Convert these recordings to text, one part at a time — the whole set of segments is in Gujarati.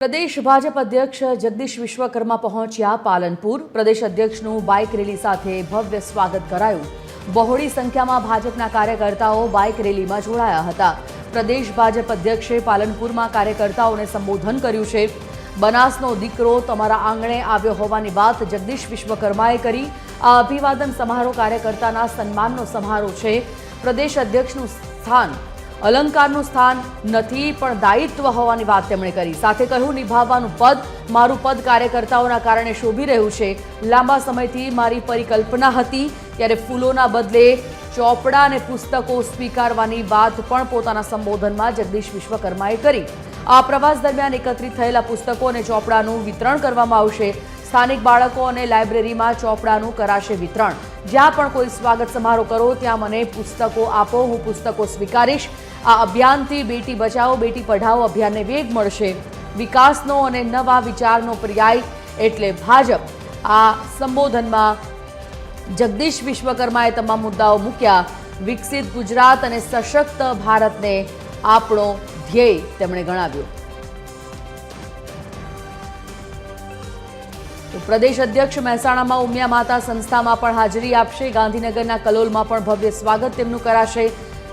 પ્રદેશ ભાજપ અધ્યક્ષ જગદીશ વિશ્વકર્મા પહોંચ્યા પાલનપુર. પ્રદેશ અધ્યક્ષનું બાઇક રેલી સાથે ભવ્ય સ્વાગત કરાયું. બહોળી સંખ્યામાં ભાજપના કાર્યકર્તાઓ બાઇક રેલીમાં જોડાયા હતા. પ્રદેશ ભાજપ અધ્યક્ષે પાલનપુરમાં કાર્યકર્તાઓને સંબોધન કર્યું છે. બનાસનો દીકરો તમારા આંગણે આવ્યો હોવાની વાત જગદીશ વિશ્વકર્માએ કરી. આ અભિવાદન સમારોહ કાર્યકર્તાના સન્માનનો સમારોહ છે. પ્રદેશ અધ્યક્ષનું સ્થાન અલંકારનું સ્થાન નથી, પણ દાયિત્વ હોવાની વાત તેમણે કરી. સાથે કહ્યું, નિભાવવાનું પદ મારું પદ કાર્યકર્તાઓના કારણે શોભી રહ્યું છે. લાંબા સમયથી મારી પરિકલ્પના હતી, ત્યારે ફૂલોના બદલે ચોપડા અને પુસ્તકો સ્વીકારવાની વાત પણ પોતાના સંબોધનમાં જગદીશ વિશ્વકર્માએ કરી. આ પ્રવાસ દરમિયાન એકત્રિત થયેલા પુસ્તકો અને ચોપડાનું વિતરણ કરવામાં આવશે. સ્થાનિક બાળકો અને લાઇબ્રેરીમાં ચોપડાનું કરાશે વિતરણ. જ્યાં પણ કોઈ સ્વાગત સમારોહ કરો, ત્યાં મને પુસ્તકો આપો, હું પુસ્તકો સ્વીકારીશ. આ અભિયાનથી બેટી બચાવો, બેટી પઢાઓ અભિયાનને વેગ મળશે. વિકાસનો અને નવા વિચારનો પર્યાય એટલે ભાજપ. આ સંબોધનમાં જગદીશ વિશ્વકર્માએ તમામ મુદ્દાઓ મૂક્યા. વિકસિત ગુજરાત અને સશક્ત ભારતને આપણો ધ્યેય, તેમણે ગણાવ્યો. તો પ્રદેશ અધ્યક્ષ મહેસાણામાં ઉમિયા માતા સંસ્થામાં પણ હાજરી આપશે. ગાંધીનગરના કલોલમાં પણ ભવ્ય સ્વાગત તેમનું કરાશે.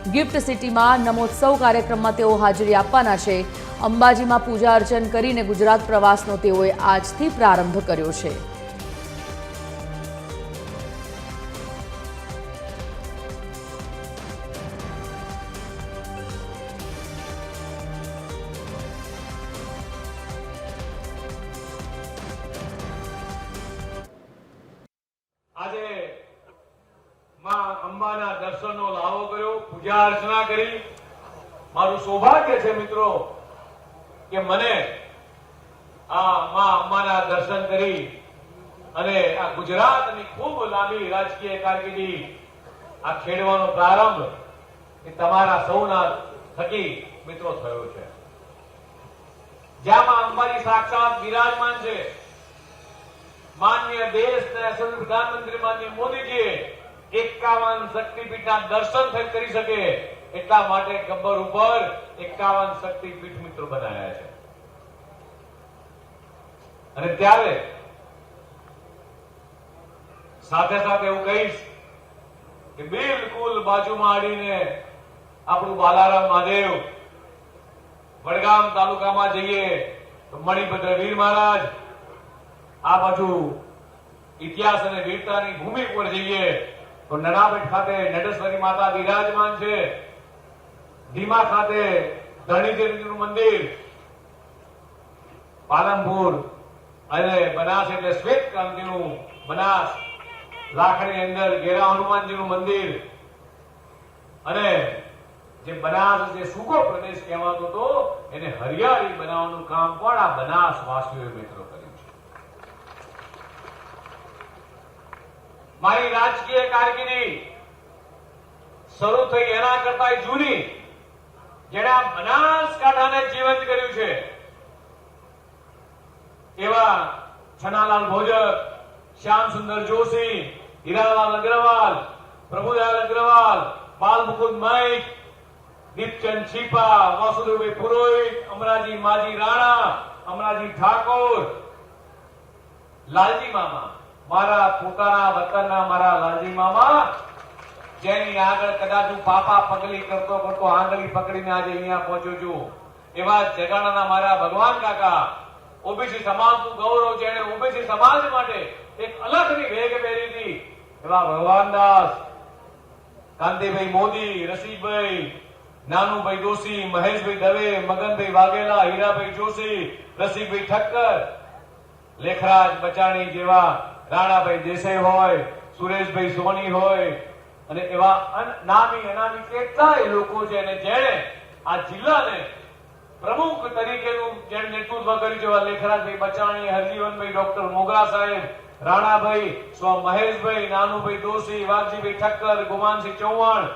ગિફ્ટ સિટીમાં નમોત્સવ કાર્યક્રમમાં તેઓ હાજરી આપવાના છે. અંબાજીમાં પૂજા અર્ચન કરીને ગુજરાત પ્રવાસનો તેઓએ આજથી પ્રારંભ કર્યો છે. અંબાના દર્શનનો લાવો કર્યો, પૂજા અર્ચના કરી. મારું સૌભાગ્ય છે મિત્રો કે મને આ માં અંબાના દર્શન કરી અને આ ગુજરાતની ખૂબ લાંબી રાજકીય કારકિર્દી આ ખેડવાનો પ્રારંભ એ તમારા સૌના થકી મિત્રો થયો છે. જ્યાં અંબાજી સાક્ષાત વિરાજમાન છે. માનનીય યશસ્વી પ્રધાનમંત્રી માનનીય મોદીજીએ એકાવન શક્તિપીઠના દર્શન કરી શકે એટલા માટે ગબ્બર ઉપર એકાવન શક્તિપીઠ મિત્રો બનાવ્યા છે. અને ત્યારે સાથે સાથે હું કહીશ કે બિલકુલ બાજુમાં આડીને આપણું બાલારામ મહાદેવ વડગામ તાલુકામાં જઈએ તો મણિભદ્ર વીર મહારાજ આ બાજુ ઇતિહાસ અને વીરતાની ભૂમિ પર જઈએ તો નડાબેટ ખાતે નડેશ્વરી માતા બિરાજમાન છે. ધીમા ખાતે ધરણીદેવીનું મંદિર. પાલનપુર અને બનાસ એટલે શ્વેત ક્રાંતિનું બનાસ. લાખણી અંદર ગેરા હનુમાનજીનું મંદિર. અને જે બનાસ જે સૂકો પ્રદેશ કહેવાતો હતો, એને હરિયાળી બનાવવાનું કામ પણ આ બનાસ વાસીઓએ મિત્રો કર્યું છે મારી રાજકીય કારકિર્દી શરૂ થઈ એના કરતા જૂની, જેણે આ બનાસકાંઠાને જીવંત કર્યું છે. એવા છનાલાલ ભોજક શ્યામ સુંદર જોશી, હીરાલાલ અગ્રવાલ પ્રભુદાલ અગ્રવાલ, બાલ મુકુદ મૈક દીપચંદ છીપા, વાસુદેવભાઈ પુરોહિત, અમરાજી માજી રાણા, અમરાજી ઠાકોર, લાલજી મામા. મારા પોતાના વતનના મારા લાલજી મામા, જેની આગળ કદાચ હું પાપા પગલી કરતો કરતો આંગળી પકડીને આજે અહીંયા પહોંચ્યો છું. એવા જગાણાના મારા ભગવાન કાકા, ઓબીસી સમાજનું ગૌરવ જેણે ઓબીસી સમાજ માટે એક અલગની વેગ પહેરી હતી. એવા ભગવાનદાસ, કાંતિભાઈ મોદી રસીભાઈ નાનુભાઈ દોશી, મહેશભાઈ દવે, મગનભાઈ વાઘેલા, હીરાભાઈ જોશી રસીભાઈ ઠક્કર, લેખરાજ બચાણી જેવા રાણાભાઈ દેસાઈ હોય, સુરેશભાઈ સોની હોય, અને એવા નામી અનામી કેટલાય લોકો છે અને જેણે આ જિલ્લાને પ્રમુખ તરીકેનું જેણે નેતૃત્વ કર્યું છે એવા લેખરાજભાઈ બચાણી, હરજીવનભાઈ ડોક્ટર મોગરા સાહેબ, રાણાભાઈ સ્વ મહેશભાઈ, નાનુભાઈ દોશી વાલજીભાઈ ઠક્કર, ગુમાનસિંહ ચૌહાણ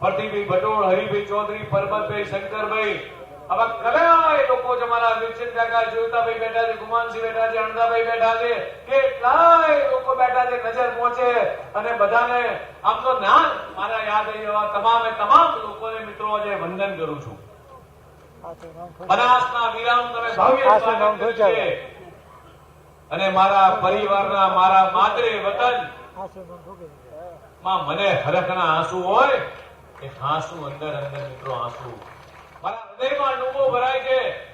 ફરતીભાઈ ભટોળ, હરિભાઈ ચૌધરી, પરબતભાઈ શંકરભાઈ આવા કલાય લોકો છે મારા વિરચંદ કાકા જોતાભાઈ બેઠા છે ગુમાનસિંહ બેઠા છે અણદાભાઈ બેઠા છે. કેટલાય લોકો બેઠા છે નજર પહોંચે. અને બધાને આમ તો ના મારા યાદ આવી એવા તમામે તમામ લોકોને મિત્રો આજે વંદન કરું છું. બનાસના વિરામ તમે ભવ્ય સ્વાગત છે. અને મારા પરિવારના મારા માદરે વતન. માં મને હરખના આંસુ હોય એ આંસુ અંદર અંદર મિત્રો આંસુ. મારા હૃદયમાં ડૂબો ભરાય છે.